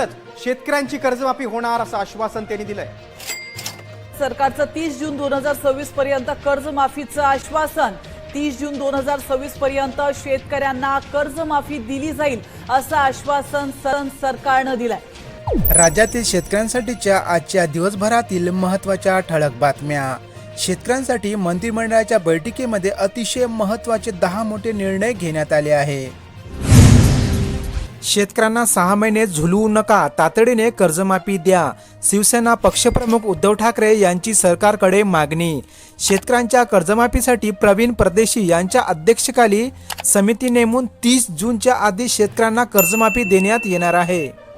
लवकरच शेतकऱ्यांची कर्जमाफी होणार असं आश्वासन त्यांनी दिलंय. सरकारचं तीस जून दोन हजार सव्वीस पर्यंत कर्जमाफीचं आश्वासन. तीस जून दोन हजार सव्वीस पर्यंत शेतकऱ्यांना कर्जमाफी दिली जाईल असं आश्वासन सर- सरकारनं दिलंय. राज्यातील शेतकऱ्यांसाठीच्या आजच्या दिवसभरातील महत्त्वाच्या ठळक बातम्या. शेतकऱ्यांसाठी मंत्रिमंडळाच्या बैठकीमध्ये अतिशय महत्त्वाचे दहा मोठे निर्णय घेण्यात आले आहे. शेतकऱ्यांना सहा महिने झुलवू नका तातडीने कर्जमाफी द्या. शिवसेना पक्षप्रमुख उद्धव ठाकरे यांची सरकारकडे मागणी. शेतकऱ्यांच्या कर्जमाफीसाठी प्रवीण परदेशी यांच्या अध्यक्षतेखाली समिती नेमून तीस जूनच्या आधी शेतकऱ्यांना कर्जमाफी देण्यात येणार आहे.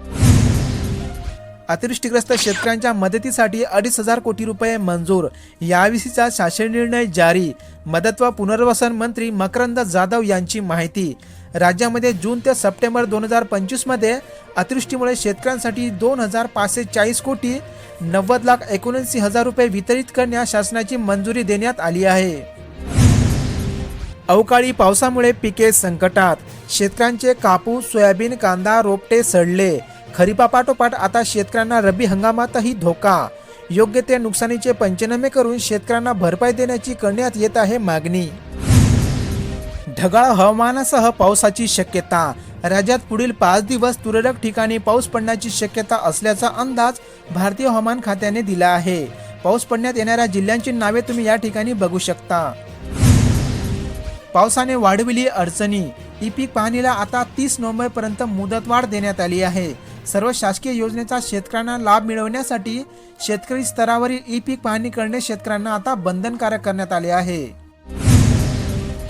अतिवृष्टीग्रस्त शेतकऱ्यांच्या मदतीसाठी अडीच हजार कोटी रुपये मंजूर. याविषयीचा शासन निर्णय जारी. मदत व पुनर्वसन मंत्री मकरंद जाधव यांची माहिती. राज्यामध्ये जून ते सप्टेंबर दोन हजार पंचवीसमध्ये अतिवृष्टीमुळे शेतकऱ्यांसाठी दोन हजार पाचशे चाळीस कोटी नव्वद लाख एकोणऐंशी हजार रुपये वितरित करण्यास शासनाची मंजुरी देण्यात आली आहे. अवकाळी पावसामुळे पिके संकटात. शेतकऱ्यांचे कापूस सोयाबीन कांदा रोपटे सडले. खरीपापाठोपाठ आता शेतकऱ्यांना रब्बी हंगामातही धोका. योग्य ते नुकसानीचे पंचनामे करून शेतकऱ्यांना भरपाई देण्याची करण्यात येत आहे मागणी. ढगाळ हवामानासह पावसाची शक्यता. राज्यात पुढील पाच दिवस तुरळक ठिकाणी पाऊस पडण्याची शक्यता असल्याचा अंदाज भारतीय हवामान खात्याने दिला आहे. पाऊस पडण्यात येणाऱ्या जिल्ह्यांची नावे तुम्ही या ठिकाणी बघू शकता. पावसाने वाढविली अडचणी. ई पीक पाहणीला आता तीस नोव्हेंबरपर्यंत मुदतवाढ देण्यात आली आहे. सर्व शासकीय योजनेचा शेतकऱ्यांना लाभ मिळवण्यासाठी शेतकरी स्तरावरील ई पीक पाहणी करणे शेतकऱ्यांना आता बंधनकारक करण्यात आले आहे.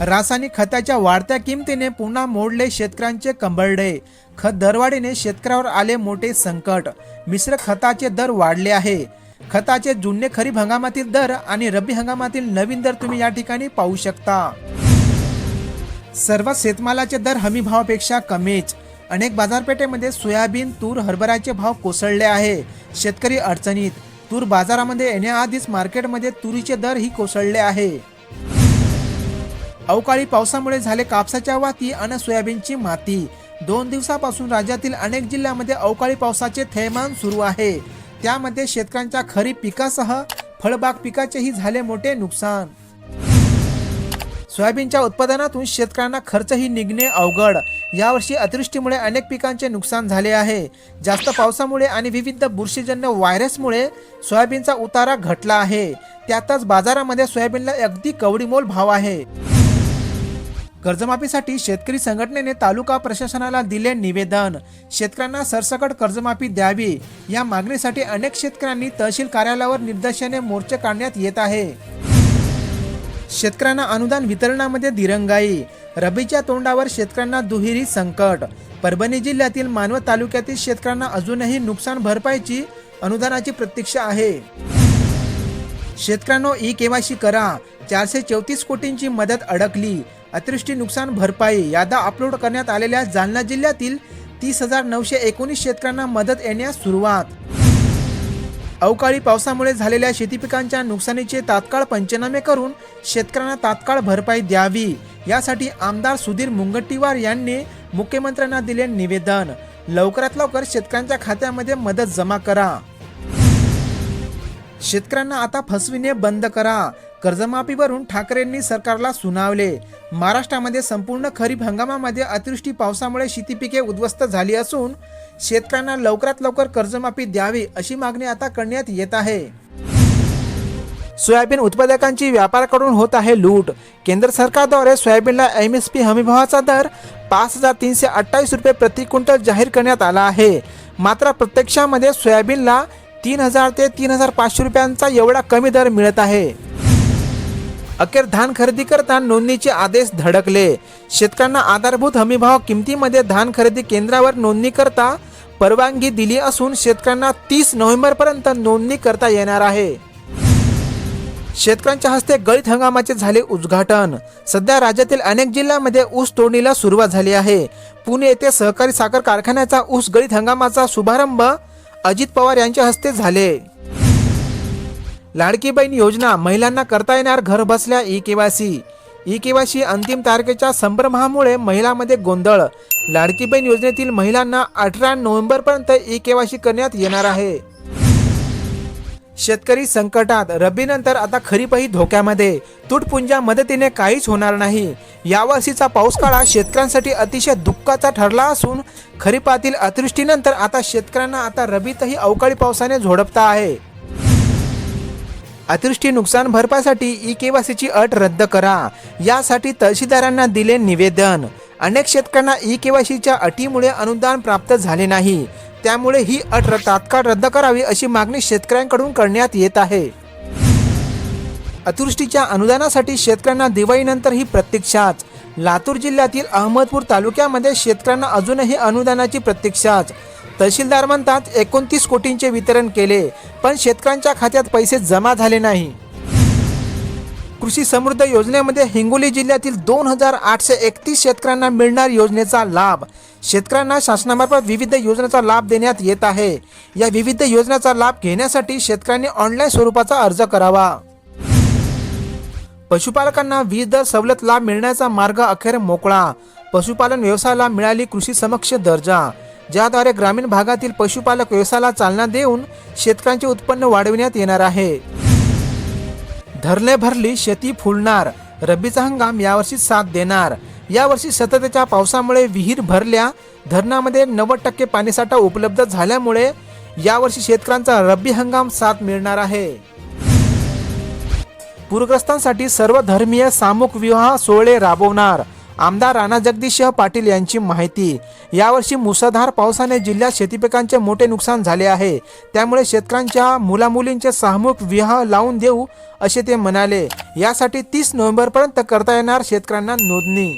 रासायनिक खताच्या वाढत्या किमतीने पुन्हा मोडले शेतकऱ्यांचे कंबरडे. खत दरवाढीने शेतकऱ्यावर आले मोठे संकट. मिश्र खताचे दर वाढले आहे. खताचे जुने खरीप हंगामातील दर आणि रब्बी हंगामातील नवीन दर तुम्ही या ठिकाणी पाहू शकता. सर्व शेतमालाचे दर हमी भावापेक्षा कमीच. अनेक बाजारपेठेमध्ये सोयाबीन तूर हरभऱ्याचे भाव कोसळले आहे. शेतकरी अडचणीत. तूर बाजारामध्ये येण्याआधीच मार्केटमध्ये तुरीचे दर ही कोसळले आहे. अवकाळी पावसामुळे झाले कापसाच्या वाती आणि सोयाबीनची माती. दोन दिवसापासून राज्यातील अनेक जिल्ह्यामध्ये अवकाळी पावसाचे थैमान सुरू आहे. त्यामध्ये शेतकऱ्यांच्या खरीप पिकासह फळबाग पिकाचेही झाले मोठे नुकसान. सोयाबीनच्या उत्पादनातून शेतकऱ्यांना खर्चही निघणे अवघड. यावर्षी अतिवृष्टीमुळे अनेक पिकांचे नुकसान झाले आहे. जास्त पावसामुळे आणि विविध बुरशीजन्य व्हायरसमुळे सोयाबीनचा उतारा घटला आहे. त्यातच बाजारामध्ये सोयाबीनला अगदी कवडीमोल भाव आहे. कर्जमाफीसाठी शेतकरी संघटनेने तालुका प्रशासनाला दिले निवेदन. शेतकऱ्यांना सरसकट कर्जमाफी द्यावी. या मागणीसाठी अनेक शेतकऱ्यांनी तहसील कार्यालयावर निर्दशने मोर्चे काढण्यात येत आहे. शेतकऱ्यांना अनुदान वितरणामध्ये दिरंगाई. रबीच्या तोंडावर शेतकऱ्यांना दुहेरी संकट. परभणी जिल्ह्यातील मानवत तालुक्यातील शेतकऱ्यांना अजूनही नुकसान भरपाईची अनुदानाची प्रतीक्षा आहे. शेतकऱ्यांनो ई केवायसी करा. चारशे चौतीस कोटींची मदत अडकली. अतिवृष्टी नुकसान भरपाई यादा अपलोड करण्यात आलेल्या जालना जिल्ह्यातील तीस हजार नऊशे एकोणीस शेतकऱ्यांना मदत येण्यास सुरुवात. अवकाळी पावसामुळे झालेल्या शेती पिकांच्या नुकसानीचे तात्काळ पंचनामे करून शेतकऱ्यांना तात्काळ भरपाई द्यावी. यासाठी आमदार सुधीर मुंगट्टीवार यांनी मुख्यमंत्र्यांना दिले निवेदन. लवकरात लवकर शेतकऱ्यांच्या खात्यामध्ये मदत जमा करा. शेतकऱ्यांना आता फसविणे बंद करा. कर्जमाफीवरून ठाकरेंनी सरकारला सुनावले. महाराष्ट्रामध्ये संपूर्ण खरीप हंगामामध्ये अतिवृष्टी पावसामुळे शेती पिके उद्ध्वस्त झाली असून शेतकऱ्यांना लवकरात लवकर कर्जमाफी द्यावी अशी मागणी आता करण्यात येत आहे. सोयाबीन उत्पादकांची व्यापाराकडून होत आहे लूट. केंद्र सरकारद्वारे सोयाबीनला एम एस पी हमीभावाचा दर पाच हजार तीनशे अठ्ठावीस रुपये प्रति क्विंटल जाहीर करण्यात आला आहे. मात्र प्रत्यक्षामध्ये सोयाबीनला तीन हजार ते तीन हजार पाचशे रुपयांचा एवढा कमी दर मिळत आहे. अखेर धान खरेदी करता नोंदणीचे आदेश धडकले. शेतकऱ्यांना आधारभूत हमीभाव किमतीमध्ये धान खरेदी केंद्रावर नोंदणी करता परवानगी दिली असून शेतकऱ्यांना तीस नोव्हेंबरपर्यंत नोंदणी करता येणार आहे. शेतकऱ्यांच्या हस्ते गळीत हंगामाचे झाले उद्घाटन. सध्या राज्यातील अनेक जिल्ह्यांमध्ये ऊस तोडणीला सुरुवात झाली आहे. पुणे येथे सहकारी साखर कारखान्याचा ऊस गळीत हंगामाचा शुभारंभ अजित पवार यांच्या हस्ते झाले. लाडकी बहीण योजना महिलांना करता येणार घर बसल्या ई केवायसी ई केवायसी अंतिम तारखेच्या संभ्रमामुळे महिलांमध्ये गोंधळ. लाडकी बहीण योजनेतील महिलांना अठरा नोव्हेंबरपर्यंत ई केवायसी करण्यात येणार आहे. शेतकरी संकटात रब्बीनंतर आता खरीपही धोक्यामध्ये. तुटपुंजा मदतीने काहीच होणार नाही. यावर्षीचा पाऊस काळा शेतकऱ्यांसाठी अतिशय दुःखाचा ठरला असून खरीपातील अतिवृष्टीनंतर आता शेतकऱ्यांना आता रबीतही अवकाळी पावसाने झोडपता आहे. अतिवृष्टी नुकसान भरपाईसाठी ई केवासीची अट रद्द करा. यासाठी तहसीलदारांना दिले निवेदन. अनेक शेतकऱ्यांना ई केवायसीच्या अटीमुळे अनुदान प्राप्त झाले नाही. त्यामुळे ही अट र- तात्काळ रद्द करावी अशी मागणी शेतकऱ्यांकडून करण्यात येत आहे. अतिवृष्टीच्या अनुदानासाठी शेतकऱ्यांना दिवाळीनंतर ही प्रत्यक्षाच लातूर जिल्ह्यातील अहमदपूर तालुक्यामध्ये शेतकऱ्यांना अजूनही अनुदानाची प्रत्यक्षाच तहसीलदार म्हणतात एकोणतीस कोटींचे वितरण केले पण शेतकऱ्यांच्या खात्यात पैसे जमा झाले नाही. कृषी समृद्ध योजनेमध्ये हिंगोली जिल्ह्यातील दोन हजार आठशे एकतीस शेतकऱ्यांना मिळणार योजनेचा लाभ. शेतकऱ्यांना शासनामार्फत विविध योजनेचा लाभ देण्यात येत आहे. या विविध योजनेचा लाभ घेण्यासाठी शेतकऱ्यांनी ऑनलाईन स्वरूपाचा अर्ज करावा. पशुपालकांना वीज दर सवलत लाभ मिळण्याचा मार्ग अखेर मोकळा. पशुपालन व्यवसायाला मिळाली कृषी समक्ष दर्जा. ज्याद्वारे ग्रामीण भागातील पशुपालक व्यवसायाला चालना देऊन शेतकऱ्यांचे उत्पन्न वाढविण्यात येणार आहे. धरणे भरली शेती फुलणार रब्बीचा हंगाम यावर्षी साथ देणार. यावर्षी सततच्या पावसामुळे विहीर भरल्या धरणामध्ये नव्वद टक्के पाणीसाठा उपलब्ध झाल्यामुळे यावर्षी शेतकऱ्यांचा रब्बी हंगाम साथ मिळणार आहे. पूरग्रस्तांसाठी सर्व धर्मीय सामूहिक विवाह सोहळे राबवणार. आमदार राणा जगदीशसिंह पाटील यांची माहिती. यावर्षी मुसळधार पावसाने जिल्ह्यात शेतीपिकांचे मोठे नुकसान झाले आहे. त्यामुळे शेतकऱ्यांच्या मुलामुलींचे सामूहिक विवाह लावून देऊ असे ते म्हणाले. यासाठी तीस नोव्हेंबरपर्यंत करता येणार शेतकऱ्यांना नोंदणी.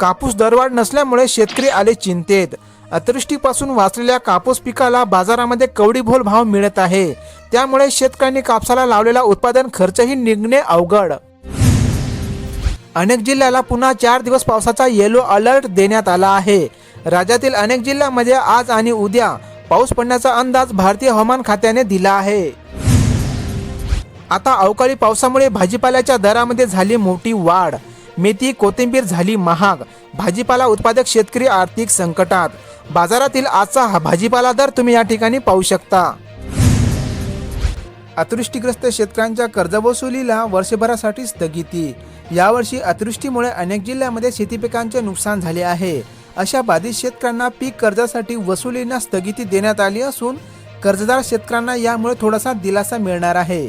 कापूस दरवाढ नसल्यामुळे शेतकरी आले चिंतेत. अतिवृष्टीपासून वाचलेल्या कापूस पिकाला बाजारामध्ये कवडीभोल भाव मिळत आहे. त्यामुळे शेतकऱ्यांनी कापसाला लावलेला उत्पादन खर्चही निघणे अवघड. अनेक जिल्ह्याला पुन्हा चार दिवस पावसाचा येलो अलर्ट देण्यात आला आहे. राज्यातील अनेक जिल्ह्यांमध्ये आज आणि उद्या पाऊस पडण्याचा अंदाज भारतीय हवामान खात्याने दिला आहे. आता अवकाळी पावसामुळे भाजीपाल्याच्या दरामध्ये झाली मोठी वाढ. मेथी कोथिंबीर झाली महाग. भाजीपाला उत्पादक शेतकरी आर्थिक संकटात. बाजारातील आजचा हा भाजीपाला दर तुम्ही या ठिकाणी पाहू शकता. अतिवृष्टीग्रस्त शेतकऱ्यांच्या कर्जवसुलीला वर्षभरासाठी स्थगिती. यावर्षी अतिवृष्टीमुळे अनेक जिल्ह्यामध्ये शेती पिकांचे नुकसान झाले आहे. अशा बाधित शेतकऱ्यांना पीक कर्जासाठी वसुलींना स्थगिती देण्यात आली असून कर्जदार शेतकऱ्यांना यामुळे थोडासा दिलासा मिळणार आहे.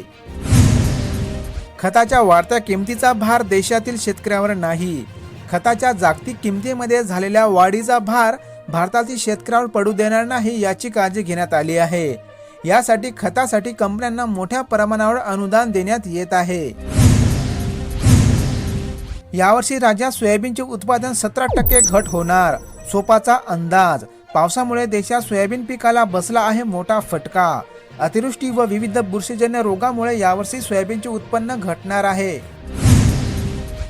खताच्या वाढत्या किमतीचा भार देशातील शेतकऱ्यावर नाही. खताच्या जागतिक किमतीमध्ये झालेल्या वाढीचा भार भारतातील शेतकऱ्यावर पडू देणार नाही याची काळजी घेण्यात आली आहे. यासाठी खतासाठी कंपन्यांना मोठ्या प्रमाणावर अनुदान देण्यात येत आहे. यावर्षी राज्यात सोयाबीनचे उत्पादन सतरा टक्के घट होणार. सोपाचा अंदाज. पावसामुळे देशात सोयाबीन पिकाला बसला आहे मोठा फटका. अतिवृष्टी व विविध बुरशीजन्य रोगामुळे यावर्षी सोयाबीनचे उत्पन्न घटणार आहे.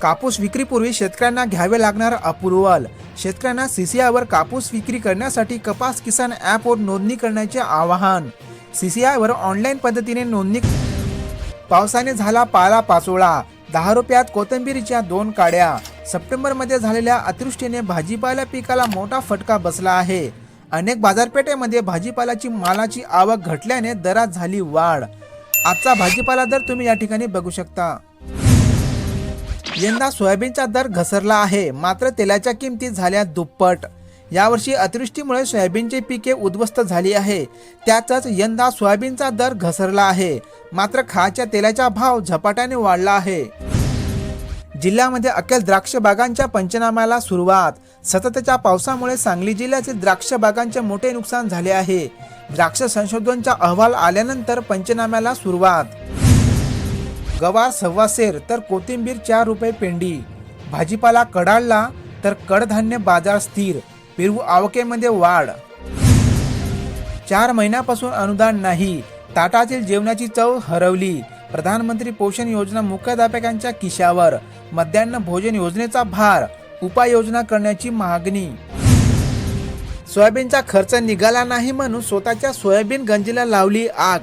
कापूस विक्रीपूर्वी शेतकऱ्यांना घ्यावे लागणार अप्रुव्हल शेतकऱ्यांना सीसीआयवर कापूस विक्री करण्यासाठी कपास किसान ॲपवर नोंदणी करण्याचे आवाहन. सी सी आयवर ऑनलाईन पद्धतीने नोंदणी पावसाने झाला पाला पाचोळा. दहा रुपयात कोथिंबीरीच्या दोन काड्या. सप्टेंबरमध्ये झालेल्या अतिवृष्टीने भाजीपाला पिकाला मोठा फटका बसला आहे. अनेक बाजारपेठेमध्ये भाजीपालाची मालाची आवक घटल्याने दरात झाली वाढ. आजचा भाजीपाला दर तुम्ही या ठिकाणी बघू शकता. यंदा सोयाबीनचा दर घसरला आहे. मात्र तेलाच्या किमती झाल्या दुप्पट. यावर्षी अतिवृष्टीमुळे सोयाबीनची पिके उद्ध्वस्त झाली आहे. त्यातच यंदा सोयाबीनचा दर घसरला आहे. मात्र खाच्या तेलाचा भाव झपाट्याने वाढला आहे. जिल्ह्यामध्ये अखेर द्राक्ष बागांच्या पंचनाम्याला सुरुवात. सततच्या पावसामुळे सांगली जिल्ह्यातील द्राक्ष बागांचे मोठे नुकसान झाले आहे. द्राक्ष संशोधनचा अहवाल आल्यानंतर पंचनाम्याला सुरुवात. गवार सव्वासेर तर कोथिंबीर चार रुपये पेंडी. भाजीपाला कडाळला तर कडधान्य बाजार स्थिर. पेरू आवकेमध्ये वाढ. चार महिन्यापासून अनुदान नाही. ताटातील जेवणाची चव हरवली. प्रधानमंत्री पोषण योजना मुख्याध्यापकांच्या किशावर मध्यान्ह भोजन योजनेचा भार. उपाययोजना करण्याची मागणी. सोयाबीनचा खर्च निघाला नाही म्हणून स्वतःच्या सोयाबीन गंजीला लावली आग.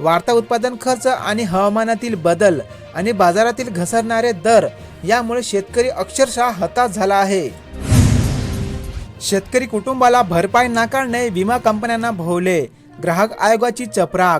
वाढता उत्पादन खर्च आणि हवामानातील बदल आणि बाजारातील घसरणारे दर यामुळे शेतकरी अक्षरशः हताश झाला आहे. शेतकरी कुटुंबाला भरपाई नाकारणे विमा कंपन्यांना भोवले. ग्राहक आयोगाची चपराक